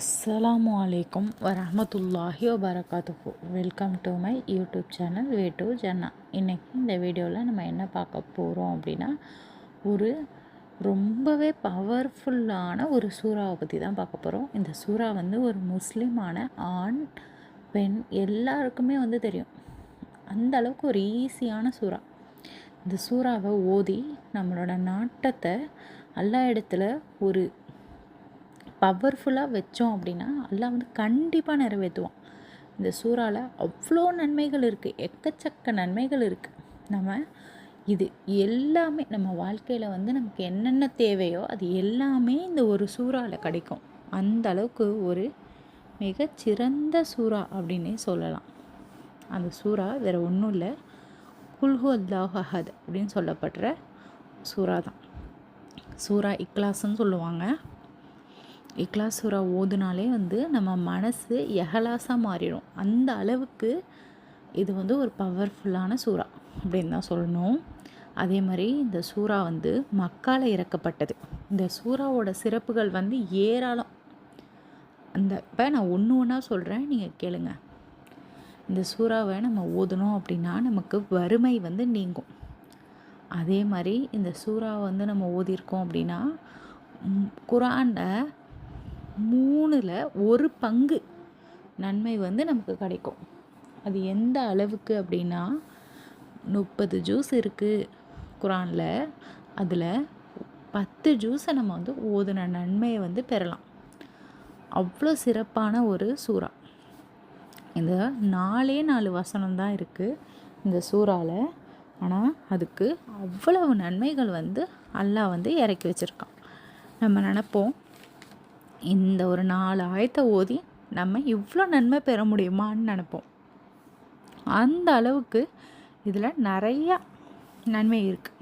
அஸ்ஸலாமு அலைக்கும் வரமத்துல்லாஹி வபரகாத்துஹு. Welcome to my YouTube channel way to Jannah இன்றைக்கி இந்த வீடியோவில் நம்ம என்ன பார்க்க போகிறோம் அப்படின்னா ஒரு ரொம்பவே பவர்ஃபுல்லான ஒரு சூறாவை பற்றி தான் பார்க்க போகிறோம் இந்த சூறா வந்து ஒரு முஸ்லீமான ஆண் பெண் எல்லாருக்குமே வந்து தெரியும். அந்த அளவுக்கு ஒரு ஈஸியான சூறா. இந்த சூறாவை ஓதி நம்மளோட நாட்டத்தை எல்லா இடத்துல ஒரு பவர்ஃபுல்லாக வச்சோம் அப்படின்னா எல்லாம் வந்து கண்டிப்பாக நிறைவேற்றுவான். இந்த சூறாவில் அவ்வளோ நன்மைகள் இருக்குது எக்கச்சக்க நன்மைகள் இருக்குது நம்ம இது எல்லாமே நம்ம வாழ்க்கையில் வந்து நமக்கு என்னென்ன தேவையோ அது எல்லாமே இந்த ஒரு சூறாவில் கிடைக்கும். அந்த அளவுக்கு ஒரு மிகச்சிறந்த சூறா அப்படின்னே சொல்லலாம். அந்த சூறா வேறு ஒன்றும் இல்லை. குல்ஹு அல்லாஹ் அஹத் அப்படின்னு சொல்லப்படுற சூறா தான் சூறா இக்லாஸ்ன்னு சொல்லுவாங்க. இக்லாசுரா சூறா ஓதுனாலே வந்து நம்ம மனசு எகலாசாக மாறிடும். அந்த அளவுக்கு இது வந்து ஒரு பவர்ஃபுல்லான சூறா அப்படின்னு தான் சொல்லணும். அதே மாதிரி இந்த சூறா வந்து மக்கால் இறக்கப்பட்டது. இந்த சூறாவோட சிறப்புகள் வந்து ஏராளம். அந்த இப்போ நான் ஒன்று ஒன்றா சொல்கிறேன் நீங்கள் கேளுங்க. இந்த சூறாவை நம்ம ஓதணும் அப்படின்னா நமக்கு வறுமை வந்து நீங்கும். அதே மாதிரி இந்த சூறாவை வந்து நம்ம ஓதியிருக்கோம் அப்படின்னா குரானில் மூணில் ஒரு பங்கு நன்மை வந்து நமக்கு கிடைக்கும். அது எந்த அளவுக்கு அப்படின்னா முப்பது ஜூஸ் இருக்குது குரானில் அதில் பத்து ஜூஸை நம்ம வந்து ஓதுன நன்மையை வந்து பெறலாம். அவ்வளோ சிறப்பான ஒரு சூறா. இந்த நாலே நாலு வசனம் தான் இருக்குது இந்த சூறாவில் ஆனால் அதுக்கு அவ்வளவு நன்மைகள் வந்து அல்லாஹ் வந்து இறக்கி வச்சுருக்கான். நம்ம நினப்போம் இந்த ஒரு நாலு ஆயத்தை ஓதி நம்ம இவ்வளோ நன்மை பெற முடியுமான்னு நினப்போம். அந்த அளவுக்கு இதில் நிறையா நன்மை இருக்குது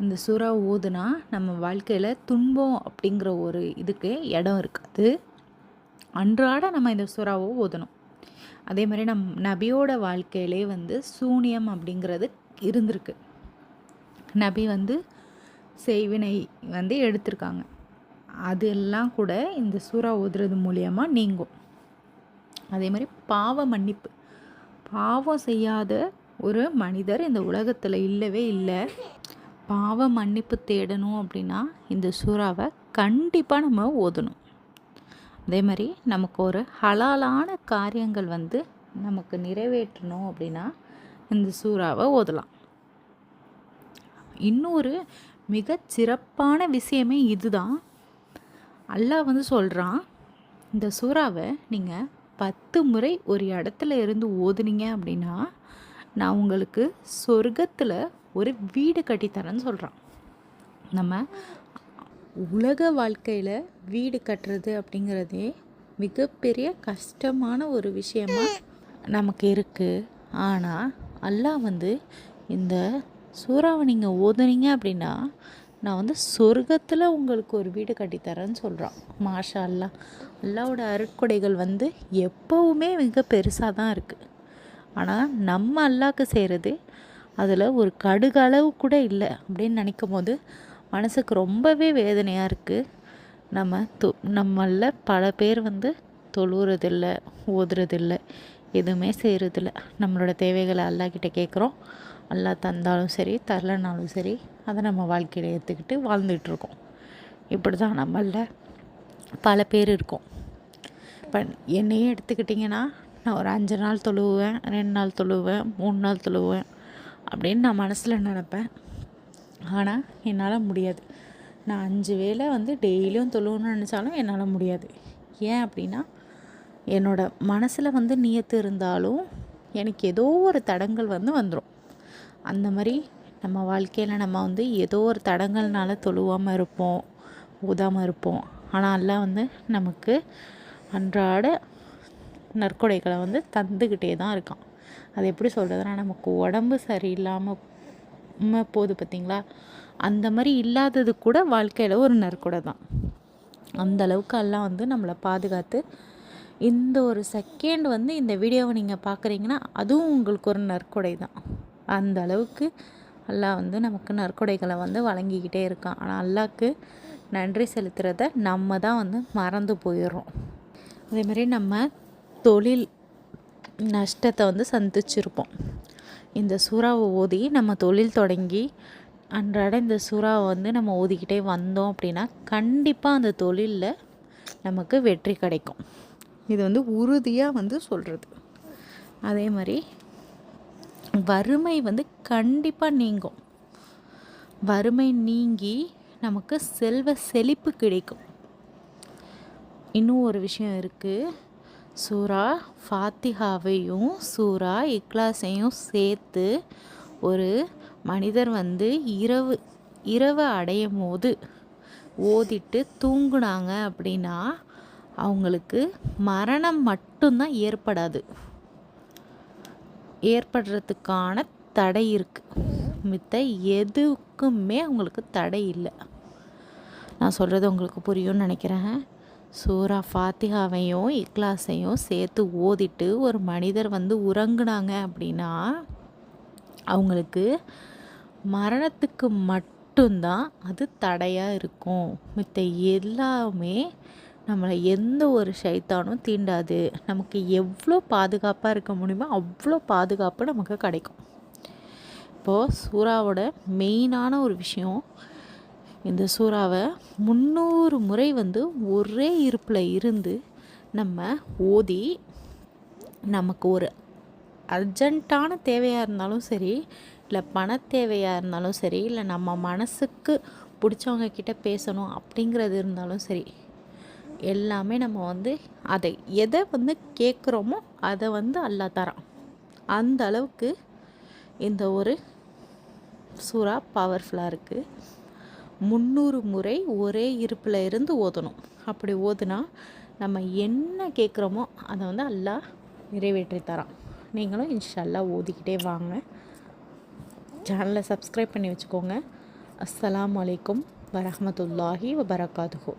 இந்த சுறா ஓதுனா நம்ம வாழ்க்கையில் துன்பம் அப்படிங்கிற ஒரு இதுக்கு இடம் இருக்காது அன்றாட நம்ம இந்த சூறாவை ஓதணும். அதே மாதிரி நம் நபியோட வாழ்க்கையிலே வந்து சூனியம் அப்படிங்கிறது இருந்திருக்கு. நபி வந்து செய்வினை வந்து எடுத்திருக்காங்க. அதெல்லாம் கூட இந்த சூறா ஓதுறது மூலியமாக நீங்கும். அதே மாதிரி பாவ மன்னிப்பு. பாவம் செய்யாத ஒரு மனிதர் இந்த உலகத்தில் இல்லவே இல்லை. பாவ மன்னிப்பு தேடணும் அப்படின்னா இந்த சூறாவை கண்டிப்பாக நம்ம ஓதணும். அதே மாதிரி நமக்கு ஒரு ஹலாலான காரியங்கள் வந்து நமக்கு நிறைவேற்றணும் அப்படின்னா இந்த சூறாவை ஓதலாம். இன்னொரு மிக சிறப்பான விஷயமே இதுதான். அல்லாஹ் வந்து சொல்கிறான் இந்த சூறாவை நீங்கள் பத்து முறை ஒரு இடத்துல இருந்து ஓதுனீங்க அப்படின்னா நான் உங்களுக்கு சொர்க்கத்தில் ஒரு வீடு கட்டித்தரேன்னு சொல்கிறான் நம்ம உலக வாழ்க்கையில் வீடு கட்டுறது அப்படிங்கிறதே மிகப்பெரிய கஷ்டமான ஒரு விஷயமா நமக்கு இருக்குது ஆனால் அல்லாஹ் வந்து இந்த சூறாவை நீங்கள் ஓதுனீங்க அப்படின்னா நான் வந்து சொர்க்கத்தில் உங்களுக்கு ஒரு வீடு கட்டித்தரேன்னு சொல்கிறான் மாஷா அல்லா அல்லாவோட அருட்கொடைகள் வந்து எப்போவுமே மிக பெருசாக தான் இருக்குது ஆனால் நம்ம அல்லாவுக்கு செய்கிறது அதில் ஒரு கடுகளவு கூட இல்லை அப்படின்னு நினைக்கும் போது மனசுக்கு ரொம்பவே வேதனையாக இருக்குது நம்ம தொ நம்மள பல பேர் வந்து தொழுறதில்ல ஓதுறதில்ல எதுவுமே செய்கிறதில்ல நம்மளோட தேவைகளை அல்லாக்கிட்ட கேட்குறோம் அல்லா தந்தாலும் சரி தரலனாலும் சரி அதை நம்ம வாழ்க்கையில் ஏற்றுக்கிட்டு வாழ்ந்துகிட்ருக்கோம் இப்படி தான் நம்மளில் பல பேர் இருக்கோம். இப்போ என்னையே எடுத்துக்கிட்டிங்கன்னா நான் ஒரு அஞ்சு நாள் தொழுவேன் ரெண்டு நாள் தொழுவேன் மூணு நாள் தொழுவேன் அப்படின்னு நான் மனசில் நினப்பேன். ஆனால் என்னால் முடியாது. நான் அஞ்சு வேளை வந்து டெய்லியும் தொழுவணும்னு நினச்சாலும் என்னால் முடியாது. ஏன் அப்படின்னா என்னோடய மனசில் வந்து நியத்து இருந்தாலும் எனக்கு ஏதோ ஒரு தடங்கள் வந்து வந்துடும் அந்த மாதிரி நம்ம வாழ்க்கையில் நம்ம வந்து ஏதோ ஒரு தடங்கள்னால தொழுவாமல் இருப்போம் ஊதாமல் இருப்போம். ஆனால் எல்லாம் வந்து நமக்கு அன்றாட நற்கொடைகளை வந்து தந்துக்கிட்டே தான் இருக்கான். அது எப்படி சொல்கிறதுனா நமக்கு உடம்பு சரியில்லாமல் போகுது பார்த்திங்களா அந்த மாதிரி இல்லாதது கூட வாழ்க்கையில் ஒரு நற்கொடை தான். அந்த அளவுக்கு எல்லாம் வந்து நம்மளை பாதுகாத்து இந்த ஒரு செகண்ட் வந்து இந்த வீடியோவை நீங்கள் பார்க்குறீங்கன்னா அதுவும் உங்களுக்கு ஒரு நற்கொடை தான். அந்த அளவுக்கு அல்லாஹ் வந்து நமக்கு நற்கொடைகளை வந்து வழங்கிக்கிட்டே இருக்கான். ஆனால் அல்லாவுக்கு நன்றி செலுத்துகிறத நம்ம தான் வந்து மறந்து போயிடுறோம். அதேமாதிரி நம்ம தொழில் நஷ்டத்தை வந்து சந்திச்சிருப்போம். இந்த சூறாவை ஓதி நம்ம தொழில் தொடங்கி அன்றாட இந்த சூறாவை வந்து நம்ம ஓதிக்கிட்டே வந்தோம் அப்படின்னா கண்டிப்பாக அந்த தொழிலில் நமக்கு வெற்றி கிடைக்கும். இது வந்து உறுதியாக வந்து சொல்கிறது அதே மாதிரி வறுமை வந்து கண்டிப்பாக நீங்கும். வறுமை நீங்கி நமக்கு செல்வ செழிப்பு கிடைக்கும். இன்னும் ஒரு விஷயம் இருக்குது சூரா ஃபாத்திஹாவையும் சூரா இக்லாஸையும் சேர்த்து ஒரு மனிதர் வந்து இரவு இரவு அடையும் போது ஓதிட்டு தூங்குனாங்க அப்படின்னா அவங்களுக்கு மரணம் மட்டும்தான் ஏற்படாது. ஏற்படுறதுக்கான தடை இருக்குது மித்த எதுக்குமே அவங்களுக்கு தடை இல்லை. நான் சொல்கிறது உங்களுக்கு புரியும்னு நினைக்கிறேன். சூரா ஃபாத்திகாவையும் இக்லாஸையும் சேர்த்து ஓதிட்டு ஒரு மனிதர் வந்து உறங்குனாங்க அப்படின்னா அவங்களுக்கு மரணத்துக்கு மட்டும்தான் அது தடையாக இருக்கும். மித்த எல்லாமே நம்மளை எந்த ஒரு சைத்தானும் தீண்டாது. நமக்கு எவ்வளோ பாதுகாப்பாக இருக்க முடியுமோ அவ்வளோ பாதுகாப்பு நமக்கு கிடைக்கும். இப்போது சூறாவோட மெயினான ஒரு விஷயம் இந்த சூறாவை முந்நூறு முறை வந்து ஒரே இருப்பில் இருந்து நம்ம ஓதி நமக்கு ஒரு அர்ஜெண்ட்டான தேவையாக இருந்தாலும் சரி இல்லை பண தேவையாக இருந்தாலும் சரி இல்லை நம்ம மனசுக்கு பிடிச்சவங்க கிட்ட பேசணும் அப்படிங்கிறது இருந்தாலும் சரி எல்லாமே நம்ம வந்து அதை எதை வந்து கேட்குறோமோ அதை வந்து அல்லா தரான். அந்த அளவுக்கு இந்த ஒரு சூறா பவர்ஃபுல்லாக இருக்குது முந்நூறு முறை ஒரே இருப்பில் இருந்து ஓதணும். அப்படி ஓதுனா நம்ம என்ன கேட்குறோமோ அதை வந்து அல்லா நிறைவேற்றி தரான். நீங்களும் இன்ஷல்லா ஓதிக்கிட்டே வாங்க. சேனலை சப்ஸ்கிரைப் பண்ணி வச்சுக்கோங்க. அஸ்லாம் வலைக்கம் வரமத்துல்லாஹி வபரகாத்துஹூ.